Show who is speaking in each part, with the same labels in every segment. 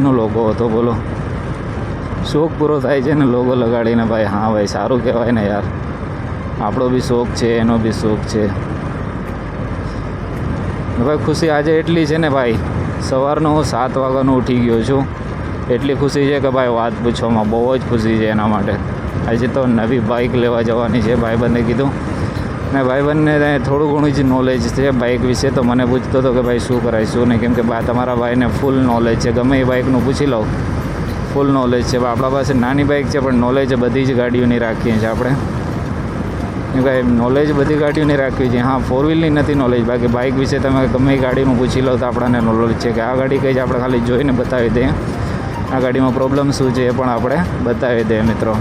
Speaker 1: નો logo હતો, બોલો. શોખ પૂરો થાય છે ને લોગો લગાડીને, ભાઈ, હા, ભાઈ, સારું કહેવાય ને યાર. આપણો બી શોખ છે, એનો બી શોખ છે. ભાઈ, ખુશી આજે એટલી છે ને, ભાઈ, સવારનો હું સાત વાગ્યાનો ઉઠી ગયો છું. એટલી ખુશી છે કે, ભાઈ, વાત પૂછવામાં બહુ જ ખુશી છે એના માટે. આજે તો નવી બાઇક લેવા જવાની છે, ભાઈબંધે કીધું. ને ભાઈબંધને થોડું ઘણું જ નોલેજ છે બાઇક વિશે, તો મને પૂછતો હતો કે ભાઈ શું કરાય, શું નહીં? કેમ કે બા, તમારા ભાઈને ફૂલ નોલેજ છે. ગમે એ બાઇકનું પૂછી લઉં. ફૂલ નોલેજ છે. આપણા પાસે નાની બાઇક છે, પણ નોલેજ બધી જ ગાડીઓની રાખીએ છીએ આપણે. કેમ કે નોલેજ બધી ગાડીઓની રાખવી છે. હા ફોર વ્હીલની નથી નોલેજ બાકી બાઇક વિશે તમે ગમે ગાડીનું પૂછી લો તો આપણને નોલેજ છે કે આ ગાડી કઈ જ આપણે ખાલી જોઈને બતાવી દઈએ આ ગાડીમાં પ્રોબ્લેમ શું છે એ પણ આપણે બતાવી દઈએ મિત્રો.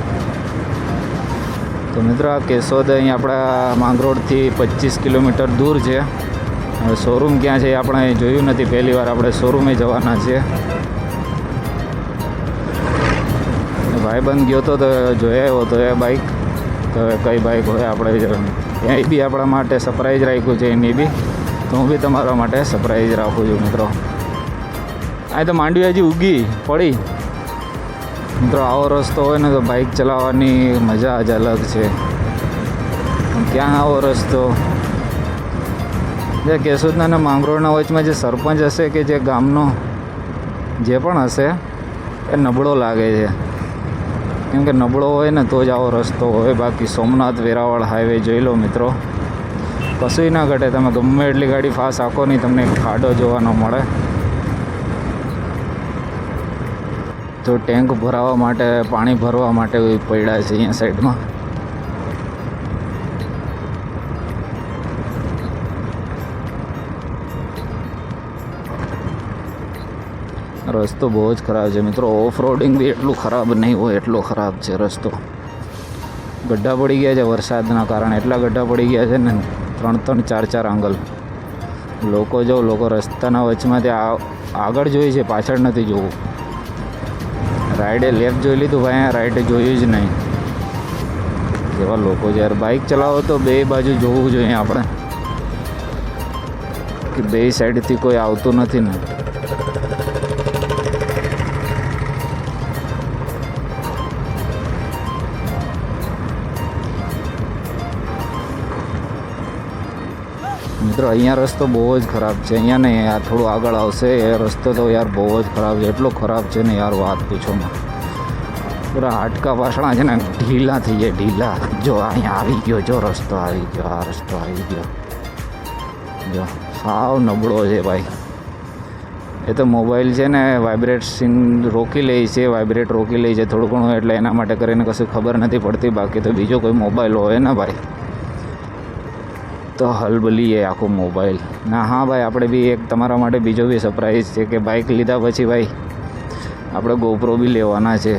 Speaker 1: તો મિત્રો આ કેશોદ અહીં આપણા માંગરોળથી પચીસ કિલોમીટર દૂર છે. હવે શોરૂમ ક્યાં છે એ આપણે જોયું નથી. પહેલી વાર આપણે શોરૂમે જવાના છીએ. ભાઈબંધ ગયો હતો તો જોયા આવ્યો તો એ બાઈક તો કઈ બાઇક હોય આપણે ત્યાં બી આપણા માટે સરપ્રાઈઝ રાખ્યું છે એની બી. તો હું બી તમારા માટે સરપ્રાઈઝ રાખું છું મિત્રો. આ તો માંડવી હજી ઉગી પડી. મિત્રો આવો રસ્તો હોય ને તો બાઇક ચલાવવાની મજા જ અલગ છે. ક્યાં આવો રસ્તો? જે કેશોદના અને માંગરોળના વચમાં જે સરપંચ હશે કે જે ગામનો, જે પણ હશે, એ નબળો લાગે છે. કેમ કે નબળો હોય ને તો જ આવો રસ્તો હોય. બાકી સોમનાથ, વેરાવળ હાઈવે જોઈ લો મિત્રો. કશુંય ના ઘટે. તમે ગમે એટલી ગાડી ફાસ્ટ આખો નહીં તમને ખાડો જોવાનો મળે. તો ટેન્ક ભરાવા માટે, પાણી ભરવા માટે પડ્યા છે અહીંયા સાઈડમાં. રસ્તો બહુ જ ખરાબ છે મિત્રો. ઓફ રોડિંગ બી એટલું ખરાબ નહીં હોય, એટલો ખરાબ છે રસ્તો. ગઢ્ઢા પડી ગયા છે વરસાદના કારણે. એટલા ગઢ્ઢા પડી ગયા છે ને, ત્રણ ત્રણ, ચાર ચાર આંગલ. લોકો જો લોકો રસ્તાના વચમાંથી આગળ જોઈએ છે, પાછળ નથી જોવું. રાઈડે લેફ્ટ જોઈ લીધું ભાઈ રાઈટે જોયું જ નહીં. જેવા લોકો જ્યારે બાઇક ચલાવો તો બે બાજુ જોવું જોઈએ આપણે. કે બે સાઈડથી કોઈ આવતું નથી ને. મિત્રો, અહીંયા રસ્તો બહુ જ ખરાબ છે. અહીંયા યાર થોડું આગળ આવશે એ રસ્તો તો યાર બહુ જ ખરાબ છે. એટલો ખરાબ છે ને યાર વાત પૂછોમાં પૂરા હાડકા પાછળા છે ને, ઢીલા થઈ જાય ઢીલા. જો અહીંયા આવી ગયો, જો રસ્તો આવી ગયો, આ રસ્તો આવી ગયો. જો, સાવ નબળો છે ભાઈ. એ તો મોબાઈલ છે ને વાઇબ્રેટ સીન રોકી લે છે, વાઇબ્રેટ રોકી લે છે થોડું ઘણું, એટલે એના માટે કરીને કશું ખબર નથી પડતી. બાકી તો બીજો કોઈ મોબાઈલ હોય ને ભાઈ. તો હલબલીએ આખો મોબાઈલ ના, હા ભાઈ, આપણે બી એક તમારા માટે બીજો બી સરપ્રાઈઝ છે કે બાઇક લીધા પછી ભાઈ, આપણે ગોપરો બી લેવાના છે.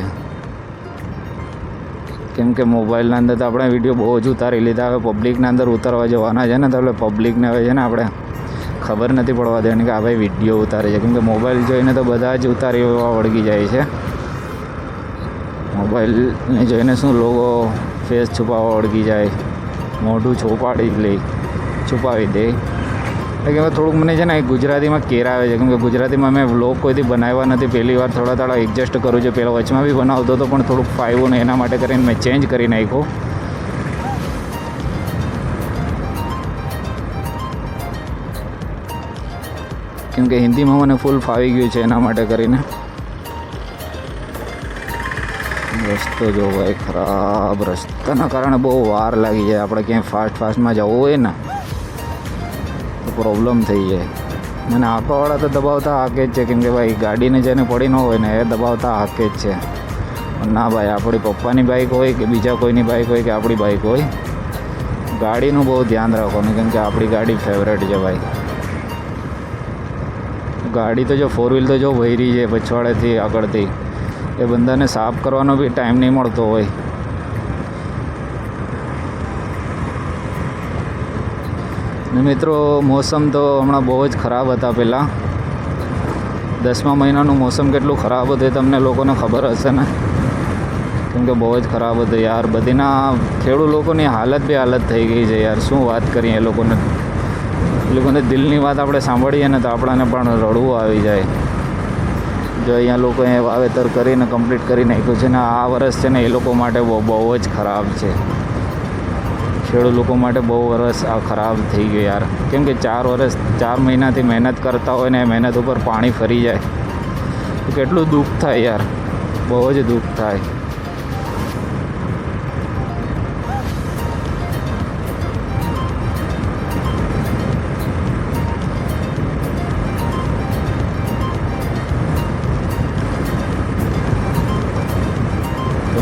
Speaker 1: કેમ કે મોબાઈલના અંદર તો આપણે વીડિયો બહુ જ ઉતારી લીધા, હવે પબ્લિકના અંદર ઉતારવા જવાના છે ને, તો એટલે પબ્લિકને હવે છે ને આપણે ખબર નથી પડવા દેવાની કે આ ભાઈ વીડિયો ઉતારે છે. કેમ કે મોબાઈલ જોઈને તો બધા જ ઉતારી વળગી જાય છે. મોબાઈલને જોઈને શું લોકો ફેસ છુપાવવા વળગી જાય, મોઢું છોપાડી જ લે. છુપાવી દે. એટલે કે થોડુંક મને છે ને ગુજરાતીમાં કેર આવે છે. કેમ કે ગુજરાતીમાં મેં વ્લોગ કોઈથી બનાવ્યા નથી. પહેલી વાર થોડા થોડા એડજસ્ટ કરું છું. પહેલાં વચમાં બી બનાવતો હતો, પણ થોડુંક ફાવ્યું ને એના માટે કરીને મેં ચેન્જ કરી નાખ્યું. કેમ કે હિન્દીમાં મને ફૂલ ફાવી ગયું છે એના માટે કરીને. રસ્તો જો ભાઈ ખરાબ રસ્તાના કારણે બહુ વાર લાગી જાય. આપણે ક્યાંય ફાસ્ટ ફાસ્ટમાં જવું હોય ને પ્રોબ્લેમ થઈ જાય. અને આંખોવાળા તો દબાવતા હાકે જ છે, કેમ કે ભાઈ ગાડીને જેને પડી ન હોય ને એ દબાવતા હાકે જ છે. ના ભાઈ, આપણી પપ્પાની બાઇક હોય કે બીજા કોઈની બાઇક હોય કે આપણી બાઇક હોય, ગાડીનું બહુ ધ્યાન રાખવાનું, કેમ કે આપણી ગાડી ફેવરેટ છે ભાઈ. ગાડી તો જો ફોર વ્હીલ તો જો વૈરી છે, પછવાડેથી આગળથી. એ બંદાને સાફ કરવાનો બી ટાઈમ નહીં મળતો હોય. ને મિત્રો, મોસમ તો હમણાં બહુ જ ખરાબ હતા પહેલાં. દસમા મહિનાનું મોસમ કેટલું ખરાબ હતું એ તમને લોકોને ખબર હશે ને. કેમ કે બહુ જ ખરાબ હતું યાર. બધીના ખેડૂત લોકોની હાલત બી હાલત થઈ ગઈ છે યાર. શું વાત કરીએ એ લોકોને. એ લોકોને દિલની વાત આપણે સાંભળીએ ને તો આપણને પણ રડવું આવી જાય. જો અહીંયા લોકોએ વાવેતર કરીને કમ્પ્લીટ કરી નાખ્યું છે ને, આ વર્ષ છે ને એ લોકો માટે બહુ બહુ જ ખરાબ છે. ખેડૂત લોકો માટે બહુ વર્ષ આ ખરાબ થઈ ગયું યાર. કેમ કે ચાર વર્ષ ચાર મહિનાથી મહેનત કરતા હોય ને એ મહેનત ઉપર પાણી ફરી જાય. કેટલું દુઃખ થાય યાર. બહુ જ દુઃખ થાય.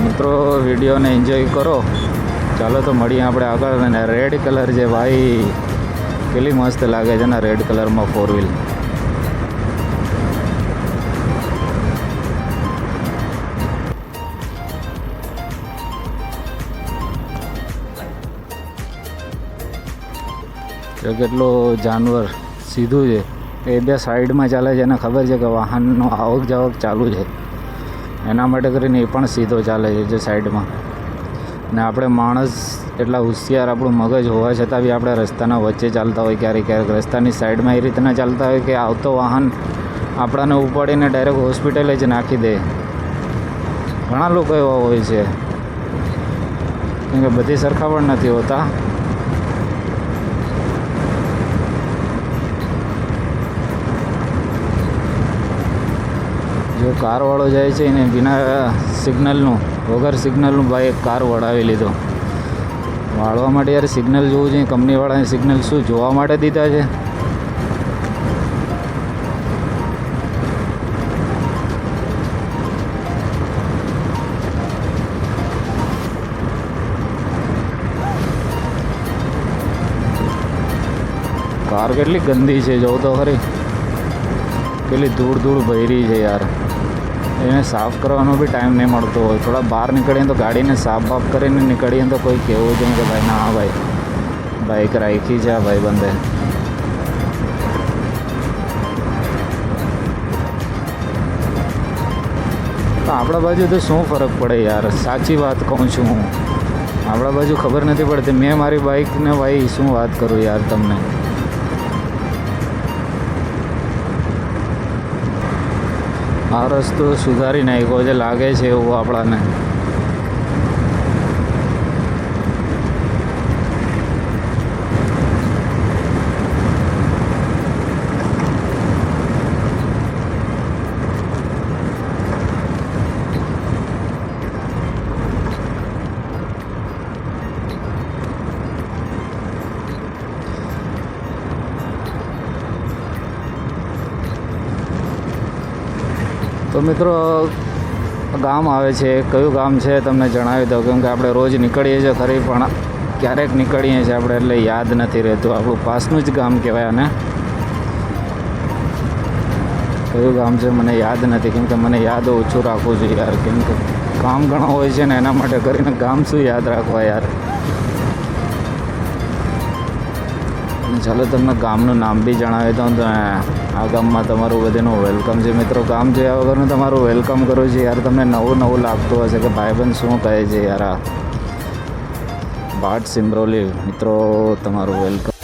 Speaker 1: મિત્રો વિડીયોને એન્જોય કરો. ચાલો તો મળીએ આપણે આગળ અને રેડ કલર જે ભાઈ કેટલી મસ્ત લાગે છે ને રેડ કલરમાં ફોર વ્હીલ જો કેટલો જાનવર સીધું છે. એ બે સાઈડમાં ચાલે છે એને ખબર છે કે વાહનનો આવક જાવક ચાલુ છે. એના માટે કરીને એ પણ સીધો ચાલે છે જે સાઈડમાં ને આપણે માણસ એટલા હોશિયાર, આપણું મગજ હોવા છતાં બી આપણે રસ્તાના વચ્ચે ચાલતા હોય, ક્યારેક ક્યારેક રસ્તાની સાઈડમાં એ રીતના ચાલતા હોય કે આવતો વાહન આપણાને ઉપાડીને ડાયરેક્ટ હોસ્પિટલે જ નાખી દે. ઘણા લોકો એવા હોય છે. કેમ કે બધી સરખા પણ નથી હોતા. જો કારવાળો જાય છે એને વિના સિગ્નલનું વગર સિગ્નલનું ભાઈ એક કાર વળાવી લીધો. વાળવા માટે યાર સિગ્નલ જોવું જોઈએ કંપનીવાળાને સિગ્નલ શું જોવા માટે દીધા છે? કાર કેટલી ગંદી છે જોઉં તો ખરી. કેટલી ધૂળ ધૂળ ભરી છે યાર. એને સાફ કરવાનો બી ટાઈમ નહીં મળતો હોય થોડા બહાર નીકળીએ તો ગાડીને સાફ બાફ કરીને નીકળીએ તો કોઈ કહેવું જોઈએ કે ભાઈ ના ભાઈ બાઈક રાખી છે આ ભાઈ બંધે તો આપણા બાજુ તો શું ફરક પડે યાર સાચી વાત કહું છું હું આપણા બાજુ ખબર નથી પડતી મેં મારી બાઈકને ભાઈ શું વાત કરું યાર તમને આ રસ્તો સુધારી નાખ્યો છે લાગે છે એવું આપણાને. તો મિત્રો, ગામ આવે છે. કયું ગામ છે તમને જણાવી દઉં, કેમ કે આપણે રોજ નીકળીએ છીએ ખરી, પણ ક્યારેક નીકળીએ છીએ આપણે એટલે યાદ નથી રહેતું. આપણું પાસનું જ ગામ કહેવાય અને કયું ગામ છે મને યાદ નથી, કેમ કે મને યાદ ઓછું રાખવું જોઈએ યાર, કેમ કે કામ ઘણા હોય છે ને એના માટે કરીને ગામ શું યાદ રાખવા યાર? ચાલો તમને ગામનું નામ બી જણાવી દઉં તો આ ગામમાં તમારું બધાનું વેલકમ છે. મિત્રો, ગામ જોયા વગરનું તમારું વેલકમ કરું છું યાર. તમને નવું નવું લાગતું હશે કે ભાઈબંધ શું કહે છે યાર આ. ભાટ સિમરોલી, મિત્રો, તમારું વેલકમ